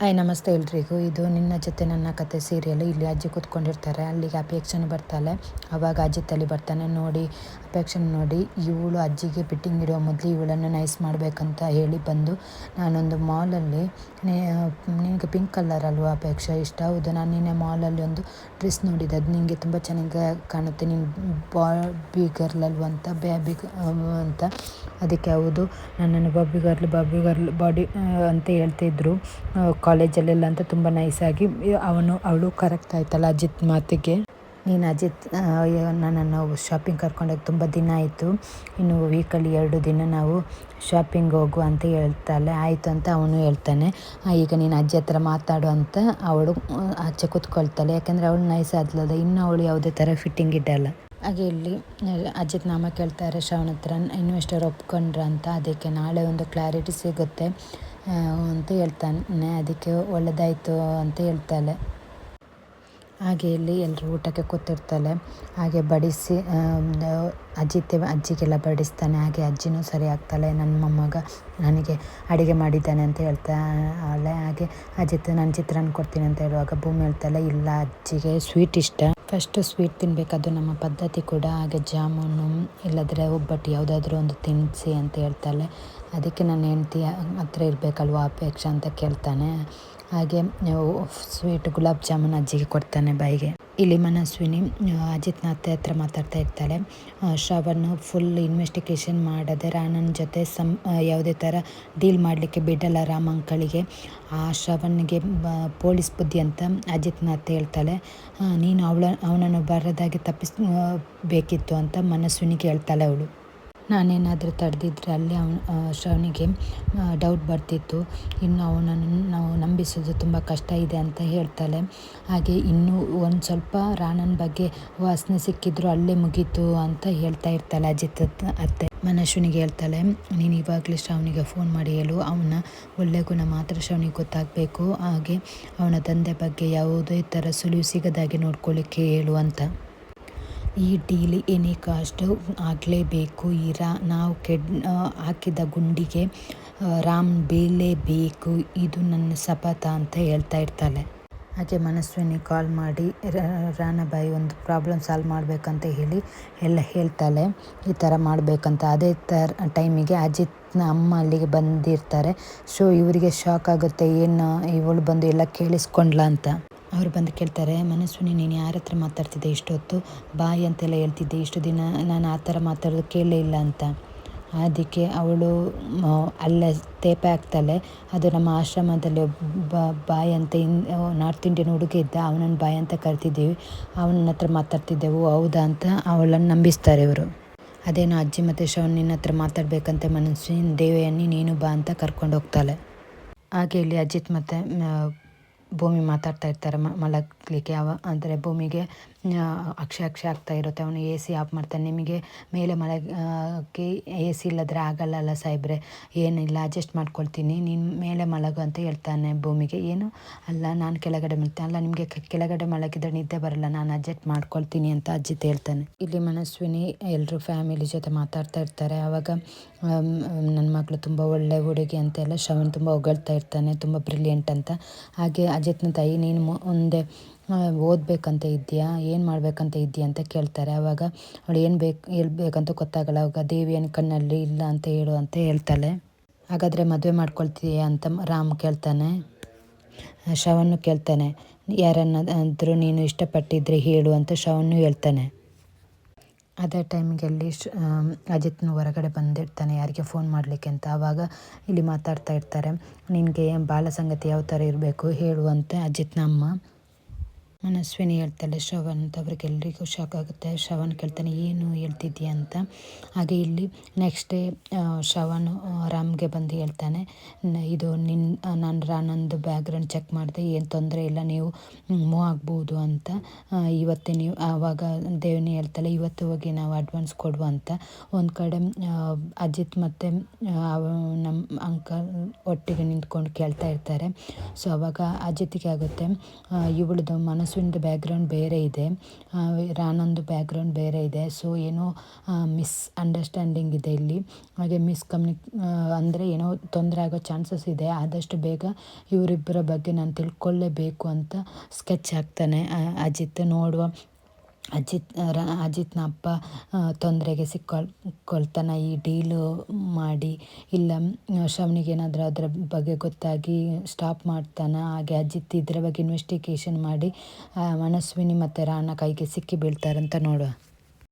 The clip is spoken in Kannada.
ಹಾಯ್, ನಮಸ್ತೆ ಎಲ್ರಿಗೂ. ಇದು ನಿನ್ನ ಜೊತೆ ನನ್ನ ಕತೆ ಸೀರಿಯಲ್. ಇಲ್ಲಿ ಅಜ್ಜಿ ಕೂತ್ಕೊಂಡಿರ್ತಾರೆ. ಅಲ್ಲಿಗೆ ಅಪೇಕ್ಷೆನೂ ಬರ್ತಾಳೆ. ಅವಾಗ ಅಜ್ಜಿ ತಲೆ ಬರ್ತಾನೆ. ನೋಡಿ ಅಪೇಕ್ಷನ ನೋಡಿ ಇವಳು ಅಜ್ಜಿಗೆ ಫಿಟ್ಟಿಂಗ್ ಇಡುವ ಮೊದಲು ಇವಳನ್ನು ನೈಸ್ ಮಾಡಬೇಕಂತ ಹೇಳಿ ಬಂದು ನಾನೊಂದು ಮಾಲಲ್ಲಿ ನಿನಗೆ ಪಿಂಕ್ ಕಲರ್ ಅಲ್ವಾ ಅಪೇಕ್ಷ? ಇಷ್ಟ? ಹೌದು? ನಾನು ನಿನ್ನೆ ಮಾಲಲ್ಲಿ ಒಂದು ಡ್ರೆಸ್ ನೋಡಿದೆ. ಅದು ನಿನಗೆ ತುಂಬ ಚೆನ್ನಾಗಿ ಕಾಣುತ್ತೆ. ನೀನು ಬಾಬಿ ಗರ್ಲ್ ಅಲ್ವಾ ಅಂತ ಬ್ಯಾಬಿ ಅಂತ. ಅದಕ್ಕೆ ಹೌದು, ನನ್ನನ್ನು Bobby girl Bobby girl body ಅಂತ ಹೇಳ್ತಿದ್ರು. ಕಾಲೇಜಲ್ಲೆಲ್ಲ ಅಂತ ತುಂಬ ನೈಸಾಗಿ ಅವನು, ಅವಳು ಕರೆಕ್ಟ್ ಆಯ್ತಲ್ಲ ಅಜಿತ್ ಮಾತಿಗೆ. ನೀನು ಅಜಿತ್ ನನ್ನನ್ನು ಶಾಪಿಂಗ್ ಕರ್ಕೊಂಡೋಗಿ ತುಂಬ ದಿನ ಆಯಿತು. ಇನ್ನು ವೀಕಲ್ಲಿ ಎರಡು ದಿನ ನಾವು ಶಾಪಿಂಗ್ ಹೋಗು ಅಂತ ಹೇಳ್ತಾಳೆ. ಆಯಿತು ಅಂತ ಅವನು ಹೇಳ್ತಾನೆ. ಈಗ ನೀನು ಅಜ್ಜಿ ಹತ್ರ ಮಾತಾಡು ಅಂತ ಅವಳು ಆಚೆ ಕೂತ್ಕೊಳ್ತಾಳೆ. ಯಾಕೆಂದರೆ ಅವಳು ನೈಸ್ ಆದ್ಲದ ಇನ್ನು ಅವಳು ಯಾವುದೇ ಥರ ಫಿಟ್ಟಿಂಗ್ ಇಡಲ್ಲ. ಹಾಗೆ ಇಲ್ಲಿ ಅಜಿತ್ ನಾಮ ಕೇಳ್ತಾರೆ ಶ್ರವಣ ಹತ್ರ ಇನ್ವೆಸ್ಟರ್ ಒಪ್ಕೊಂಡ್ರ ಅಂತ, ಅದಕ್ಕೆ ನಾಳೆ ಒಂದು ಕ್ಲಾರಿಟಿ ಸಿಗುತ್ತೆ ಅಂತ ಹೇಳ್ತಾನೆ. ಅದಕ್ಕೆ ಒಳ್ಳೆದಾಯಿತು ಅಂತ ಹೇಳ್ತಾಳೆ. ಹಾಗೆ ಇಲ್ಲಿ ಎಲ್ಲರೂ ಊಟಕ್ಕೆ ಕೂತಿರ್ತಾಳೆ. ಹಾಗೆ ಬಡಿಸಿ ಅಜ್ಜಿ ಅಜ್ಜಿಗೆಲ್ಲ ಬಡಿಸ್ತಾನೆ. ಹಾಗೆ ಅಜ್ಜಿನೂ ಸರಿ ಆಗ್ತಾಳೆ. ನನ್ನ ಮೊಮ್ಮಗ ನನಗೆ ಅಡುಗೆ ಮಾಡಿದ್ದಾನೆ ಅಂತ ಹೇಳ್ತಾಳೆ ಹಾಗೆ ಅಜಿತ್ ನಾನು ಚಿತ್ರಾನ್ನ ಕೊಡ್ತೀನಿ ಅಂತ ಹೇಳುವಾಗ ಭೂಮಿ ಹೇಳ್ತಾಳೆ, ಇಲ್ಲ ಅಜ್ಜಿಗೆ ಸ್ವೀಟ್ ಇಷ್ಟ. ಫಸ್ಟು ಸ್ವೀಟ್ ತಿನ್ನಬೇಕು ಅದು ನಮ್ಮ ಪದ್ಧತಿ ಕೂಡ. ಹಾಗೆ ಜಾಮೂನು, ಇಲ್ಲದ್ರೆ ಒಬ್ಬಟ್ಟು ಯಾವುದಾದ್ರೂ ಒಂದು ತಿನ್ನಿಸಿ ಅಂತ ಹೇಳ್ತಾಳೆ. ಅದಕ್ಕೆ ನನ್ನ ಹೆಂಡ್ತಿ ಹತ್ರ ಇರಬೇಕಲ್ವ ಅಪೇಕ್ಷೆ ಅಂತ ಕೇಳ್ತಾನೆ. ಹಾಗೆ ಸ್ವೀಟ್ ಗುಲಾಬ್ ಜಾಮೂನ್ ಅಜ್ಜಿಗೆ ಕೊಡ್ತಾನೆ ಬಾಯಿಗೆ. ಇಲ್ಲಿ ಮನಸ್ವಿನಿ ಅಜಿತ್ನ ಅತ್ತೆ ಹತ್ರ ಮಾತಾಡ್ತಾ ಇರ್ತಾಳೆ. ಶ್ರವಣ್ ಫುಲ್ ಇನ್ವೆಸ್ಟಿಗೇಷನ್ ಮಾಡದೆ ರಾಣನ ಜೊತೆ ಸಮ್ ಯಾವುದೇ ಥರ ಡೀಲ್ ಮಾಡಲಿಕ್ಕೆ ಬಿಡಲ್ಲ ರಾಮ್ ಅಂಕಳಿಗೆ ಆ, ಶ್ರವಣ್ಗೆ ಪೊಲೀಸ್ ಬುದ್ಧಿ ಅಂತ ಅಜಿತ್ನ ಅತ್ತೆ ಹೇಳ್ತಾಳೆ. ನೀನು ಅವಳ, ಅವನನ್ನು ಬರದಾಗಿ ತಪ್ಪಿಸ್ ಬೇಕಿತ್ತು ಅಂತ ಮನಸ್ವಿನಿಗೆ ಹೇಳ್ತಾಳೆ ಅವಳು. ನಾನೇನಾದರೂ ತಡೆದಿದ್ರೆ ಅಲ್ಲಿ ಅವನು ಶ್ರವಣಿಗೆ ಡೌಟ್ ಬರ್ತಿತ್ತು. ಇನ್ನು ಅವನನ್ನು ನಾವು ನಂಬಿಸೋದು ತುಂಬ ಕಷ್ಟ ಇದೆ ಅಂತ ಹೇಳ್ತಾಳೆ. ಹಾಗೆ ಇನ್ನೂ ಒಂದು ಸ್ವಲ್ಪ ರಾಣನ ಬಗ್ಗೆ ವಾಸನೆ ಸಿಕ್ಕಿದ್ರು ಅಲ್ಲೇ ಮುಗೀತು ಅಂತ ಹೇಳ್ತಾ ಇರ್ತಾಳೆ ಅಜಿತ್ ಅತ್ತೆ. ಮನಶ್ವಿನಿಗೆ ಹೇಳ್ತಾಳೆ, ನೀನು ಇವಾಗಲೇ ಶ್ರವಣಿಗೆ ಫೋನ್ ಮಾಡಿ ಹೇಳು. ಅವನ ಒಳ್ಳೆ ಗುಣ ಮಾತ್ರ ಶ್ರವಣಿಗೆ ಗೊತ್ತಾಗಬೇಕು. ಹಾಗೆ ಅವನ ತಂದೆ ಬಗ್ಗೆ ಯಾವುದೇ ಥರ ಸುಳಿವು ಸಿಗದಾಗೆ ನೋಡ್ಕೊಳ್ಳಿಕ್ಕೆ ಹೇಳು ಅಂತ. ಈ ಡೀಲ್ ಎನಿ ಕಾಸ್ಟ್ ಆಗಲೇಬೇಕು ಈ ನಾವು ಕೆಡ್ ಹಾಕಿದ ಗುಂಡಿಗೆ ರಾಮ್ ಬೀಳಲೇಬೇಕು ಇದು ನನ್ನ ಶಪಥ ಅಂತ ಹೇಳ್ತಾ ಇರ್ತಾಳೆ. ಹಾಗೆ ಮನಸ್ವಿನಿ ಕಾಲ್ ಮಾಡಿ ರಾಣಾಬಾಯಿ ಒಂದು ಪ್ರಾಬ್ಲಮ್ ಸಾಲ್ವ್ ಮಾಡಬೇಕಂತ ಹೇಳಿ ಎಲ್ಲ ಹೇಳ್ತಾಳೆ. ಈ ಥರ ಮಾಡಬೇಕಂತ. ಅದೇ ಥರ ಟೈಮಿಗೆ ಅಜಿತ್ನ ಅಮ್ಮ ಅಲ್ಲಿಗೆ ಬಂದಿರ್ತಾರೆ. ಸೊ ಇವರಿಗೆ ಶಾಕ್ ಆಗುತ್ತೆ. ಏನು ಇವಳು ಬಂದು ಎಲ್ಲ ಕೇಳಿಸ್ಕೊಂಡ್ಲ ಅಂತ. ಅವ್ರು ಬಂದು ಕೇಳ್ತಾರೆ ಮನಸ್ವಿನಿ ನೀನು ಯಾರ ಹತ್ರ ಮಾತಾಡ್ತಿದ್ದೆ ಇಷ್ಟೊತ್ತು? ಬಾಯಿ ಅಂತೆಲ್ಲ ಹೇಳ್ತಿದ್ದೆ, ಇಷ್ಟು ದಿನ ನಾನು ಆ ಥರ ಮಾತಾಡೋದು ಕೇಳಲೇ ಇಲ್ಲ ಅಂತ. ಅದಕ್ಕೆ ಅವಳು ಅಲ್ಲೇ ತೇಪೆ ಹಾಕ್ತಾಳೆ. ಅದು ನಮ್ಮ ಆಶ್ರಮದಲ್ಲಿ ಒಬ್ಬ ಬಾಯಿ ಅಂತ ಇನ್ ನಾರ್ತ್ ಇಂಡಿಯನ್ ಹುಡುಗ ಇದ್ದ, ಅವನನ್ನು ಬಾಯಿ ಅಂತ ಕರಿತಿದ್ದೀವಿ. ಅವನ ಹತ್ರ ಮಾತಾಡ್ತಿದ್ದೆವು, ಹೌದಾ ಅಂತ ಅವಳನ್ನು ನಂಬಿಸ್ತಾರೆ ಇವರು. ಅದೇನೋ ಅಜ್ಜಿ ಮತ್ತು ಶ್ರವಣ್ ನಿನ್ನ ಹತ್ರ ಮಾತಾಡಬೇಕಂತ ಮನಸ್ಸಿನ ದೇವಯ್ಯನಿ ನೀನು ಬಾ ಅಂತ ಕರ್ಕೊಂಡು ಹೋಗ್ತಾಳೆ. ಹಾಗೆ ಇಲ್ಲಿ ಅಜಿತ್ ಮತ್ತು ಭೂಮಿ ಮಾತಾಡ್ತಾ ಇರ್ತಾರೆ ಮಲಗಲಿಕ್ಕೆ ಯಾವ ಅಂದರೆ ಭೂಮಿಗೆ ಅಕ್ಷಯ ಅಕ್ಷಯ ಆಗ್ತಾ ಇರುತ್ತೆ. ಅವನು ಎ ಸಿ ಆಫ್ ಮಾಡ್ತಾನೆ. ನಿಮಗೆ ಮೇಲೆ ಮಲಗಿ ಎ ಸಿ ಇಲ್ಲದ್ರೆ ಆಗಲ್ಲಲ್ಲ ಸಾಹೇಬ್ರೆ? ಏನಿಲ್ಲ ಅಡ್ಜಸ್ಟ್ ಮಾಡ್ಕೊಳ್ತೀನಿ. ನೀನು ಮೇಲೆ ಮಲಗು ಅಂತ ಹೇಳ್ತಾನೆ ಭೂಮಿಗೆ. ಏನು? ಅಲ್ಲ, ನಾನು ಕೆಳಗಡೆ ಮಲ್ತೇನೆ ಅಲ್ಲ, ನಿಮಗೆ ಕೆಳಗಡೆ ಮಲಗಿದ್ರೆ ನಿದ್ದೆ ಬರಲ್ಲ. ನಾನು ಅಡ್ಜಸ್ಟ್ ಮಾಡ್ಕೊಳ್ತೀನಿ ಅಂತ ಅಜ್ಜಿತ ಹೇಳ್ತಾನೆ. ಇಲ್ಲಿ ಮನಸ್ವಿನಿ ಎಲ್ಲರೂ ಫ್ಯಾಮಿಲಿ ಜೊತೆ ಮಾತಾಡ್ತಾ ಇರ್ತಾರೆ. ಆವಾಗ ನನ್ನ ಮಗಳು ತುಂಬ ಒಳ್ಳೆ ಹುಡುಗಿ ಅಂತೆಲ್ಲ ಶ್ರವಣ್ ತುಂಬ ಹೊಗಳ್ತಾ ಇರ್ತಾನೆ. ತುಂಬ ಬ್ರಿಲಿಯಂಟ್ ಅಂತ. ಹಾಗೆ ಅಜಿತ್ನ ತಾಯಿ, ನೀನು ಮುಂದೆ ಓದಬೇಕಂತ ಇದೆಯಾ ಏನು ಮಾಡಬೇಕಂತ ಇದೆಯಾ ಅಂತ ಕೇಳ್ತಾರೆ. ಆವಾಗ ಅವಳು ಏನು ಬೇಕು ಹೇಳ್ಬೇಕಂತ ಗೊತ್ತಾಗಲ್ಲ. ಅವಾಗ ದೇವಿಯನ ಕಣ್ಣಲ್ಲಿ ಇಲ್ಲ ಅಂತ ಹೇಳು ಅಂತ ಹೇಳ್ತಾಳೆ. ಹಾಗಾದರೆ ಮದುವೆ ಮಾಡ್ಕೊಳ್ತೀಯ ಅಂತ ರಾಮ್ ಕೇಳ್ತಾನೆ. ಶ್ರವಣ್ಣು ಕೇಳ್ತಾನೆ. ಯಾರನ್ನಾದರೂ ನೀನು ಇಷ್ಟಪಟ್ಟಿದ್ರೆ ಹೇಳು ಅಂತ ಶ್ರವಣ್ಣು ಹೇಳ್ತಾನೆ. ಅದೇ ಟೈಮಿಗಲ್ಲಿ ಅಜಿತ್ನು ಹೊರಗಡೆ ಬಂದಿರ್ತಾನೆ ಯಾರಿಗೆ ಫೋನ್ ಮಾಡಲಿಕ್ಕೆ ಅಂತ. ಆವಾಗ ಇಲ್ಲಿ ಮಾತಾಡ್ತಾ ಇರ್ತಾರೆ. ನಿನಗೆ ಬಾಲ ಸಂಗತಿ ಯಾವ ಥರ ಇರಬೇಕು ಹೇಳುವಂತೆ ಅಜಿತ್ನ ಅಮ್ಮ. ಮನಸ್ವಿನಿ ಹೇಳ್ತಾಳೆ, ಶ್ರವಣ್ ಅಂತ. ಅವ್ರಿಗೆಲ್ಲರಿಗೂ ಶಾಕ್ ಆಗುತ್ತೆ. ಶ್ರವಣ್ ಕೇಳ್ತಾನೆ, ಏನು ಹೇಳ್ತಿದ್ದೀಯ ಅಂತ. ಹಾಗೆ ಇಲ್ಲಿ ನೆಕ್ಸ್ಟ್ ಡೇ ಶ್ರವಣ್ ರಾಮ್ಗೆ ಬಂದು ಹೇಳ್ತಾನೆ ಇದು ನಿನ್ನ ನಾನು ರಾನಂದು ಬ್ಯಾಗ್ರೌಂಡ್ ಚೆಕ್ ಮಾಡಿದೆ, ಏನು ತೊಂದರೆ ಇಲ್ಲ, ನೀವು ಮೂವ್ ಆಗ್ಬೋದು ಅಂತ. ಇವತ್ತೇ ನೀವು, ಆವಾಗ ದೇವನಿ ಹೇಳ್ತಾಳೆ, ಇವತ್ತು ಹೋಗಿ ನಾವು ಅಡ್ವಾನ್ಸ್ ಕೊಡುವ ಅಂತ. ಒಂದು ಕಡೆ ಅಜಿತ್ ಮತ್ತು ನಮ್ಮ ಅಂಕಲ್ ಒಟ್ಟಿಗೆ ನಿಂತ್ಕೊಂಡು ಕೇಳ್ತಾ ಇರ್ತಾರೆ. ಸೊ ಅವಾಗ ಅಜಿತ್ಗೆ ಆಗುತ್ತೆ ಇವಳದು ಮನಸ್ಸು ಮನಸ್ವಿಂದು ಬ್ಯಾಗ್ರೌಂಡ್ ಬೇರೆ ಇದೆ. ರಾನಂದು ಬ್ಯಾಗ್ರೌಂಡ್ ಬೇರೆ ಇದೆ. ಸೊ ಏನೋ ಮಿಸ್ ಅಂಡರ್ಸ್ಟ್ಯಾಂಡಿಂಗ್ ಇದೆ ಇಲ್ಲಿ. ಹಾಗೆ ಮಿಸ್ ಕಮ್ಯುನಿ ಅಂದರೆ ಏನೋ ತೊಂದರೆ ಆಗೋ ಚಾನ್ಸಸ್ ಇದೆ. ಆದಷ್ಟು ಬೇಗ ಇವರಿಬ್ಬರ ಬಗ್ಗೆ ನಾನು ತಿಳ್ಕೊಳ್ಳೇಬೇಕು ಅಂತ ಸ್ಕೆಚ್ ಹಾಕ್ತಾನೆ ಅಜಿತ್. ನೋಡುವ ಅಜಿತ್, ರ, ಅಜಿತ್ನ ಅಪ್ಪ ತೊಂದರೆಗೆ ಸಿಕ್ಕೊಳ್ತಾನೆ ಈ ಡೀಲು ಮಾಡಿ, ಇಲ್ಲ ಶ್ರವಣಿಗೆ ಏನಾದರೂ ಅದರ ಬಗ್ಗೆ ಗೊತ್ತಾಗಿ ಸ್ಟಾಪ್ ಮಾಡ್ತಾನೆ. ಹಾಗೆ ಅಜಿತ್ ಇದರ ಬಗ್ಗೆ ಇನ್ವೆಸ್ಟಿಗೇಷನ್ ಮಾಡಿ ಮನಸ್ವಿನಿ ಮತ್ತು ರಾಣ ಕೈಗೆ ಸಿಕ್ಕಿ ಬೀಳ್ತಾರಂತ ನೋಡುವ.